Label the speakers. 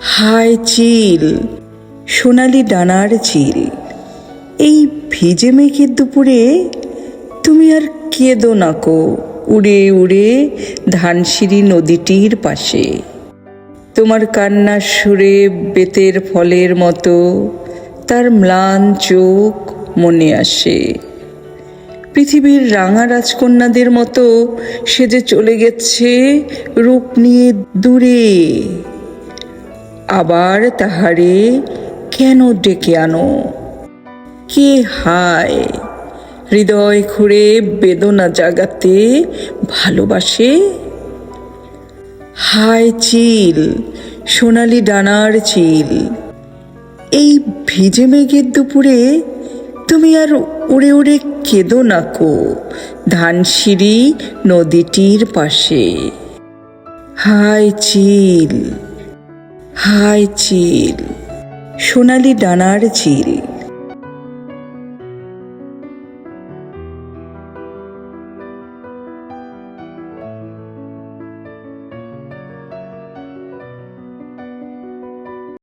Speaker 1: হায় চিল, সোনালি ডানার চিল। এই ভিজে মেঘের দুপুরে তুমি আর কেঁদো নাকো উড়ে উড়ে ধানসিঁড়ি নদীটির পাশে। তোমার কান্নার সুরে বেতের ফলের মতো, তার ম্লান চোখ মনে আসে। পৃথিবীর রাঙা রাজকন্যাদের মতো সে যে চলে গেছে রূপ নিয়ে দূরে। আবার তাহারে কেন ডেকে আনো? কে হায়? হৃদয় খুঁড়ে বেদনা জাগাতে ভালোবাসে? হায় চিল, সোনালি ডানার চিল। এই ভিজে মেঘের দুপুরে তুমি আর উড়ে উড়ে কেঁদো নাকো ধানসিঁড়ি নদীটির পাশে। হায় চিল হায় চিল সোনালি ডানার চিল।